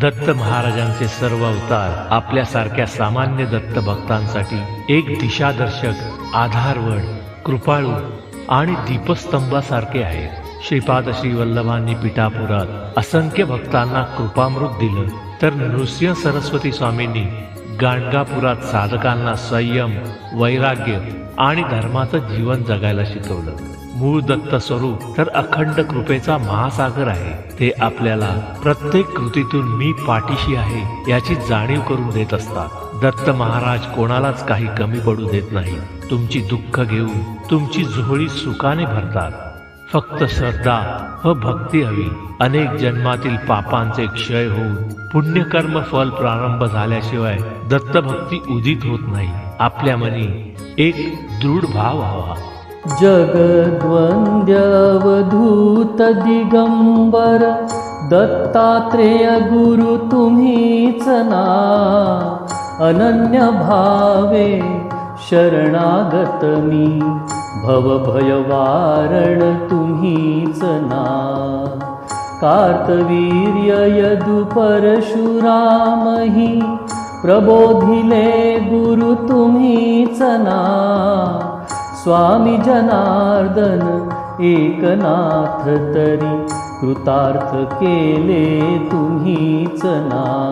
दत्त महाराजांचे सर्व अवतार आपल्यासारख्या सामान्य दत्त भक्तांसाठी एक दिशादर्शक आधारवड कृपाळू आणि दीपस्तंभासारखे आहेत. श्रीपाद श्री वल्लभांनी पिठापुरात असंख्य भक्तांना कृपामृत दिलं. तर नृसिंह सरस्वती स्वामींनी गाणगापुरात साधकांना संयम वैराग्य आणि धर्माचं जीवन जगायला शिकवलं. मूळ दत्त स्वरूप तर अखंड कृपेचा महासागर आहे. ते आपल्याला प्रत्येक कृतीतून मी पाठीशी आहे याची जाणीव करून देत असतात. दत्त महाराज कोणालाच काही कमी पडू देत नाही. तुमची दुःख घेऊन तुमची झोळी सुखाने भरतात. फक्त श्रद्धा व भक्ती हवी. अनेक जन्मातील पापांचे क्षय होऊन पुण्यकर्म फल प्रारंभ झाल्याशिवाय दत्तभक्ती उदित होत नाही. आपल्या मनी एक दृढ भाव हवा. जगद्वंद्यवधूत दिगंबर दत्तात्रेय गुरु तुम्हीच ना. अनन्य भावे शरणागत मी. भवभयवारण तुम्हीच ना. कार्तवीर्य यदु परशुरामहि प्रबोधिले गुरु तुम्हीच ना. स्वामी जनार्दन एकनाथ तरी कृतार्थ केले तुम्हीच ना.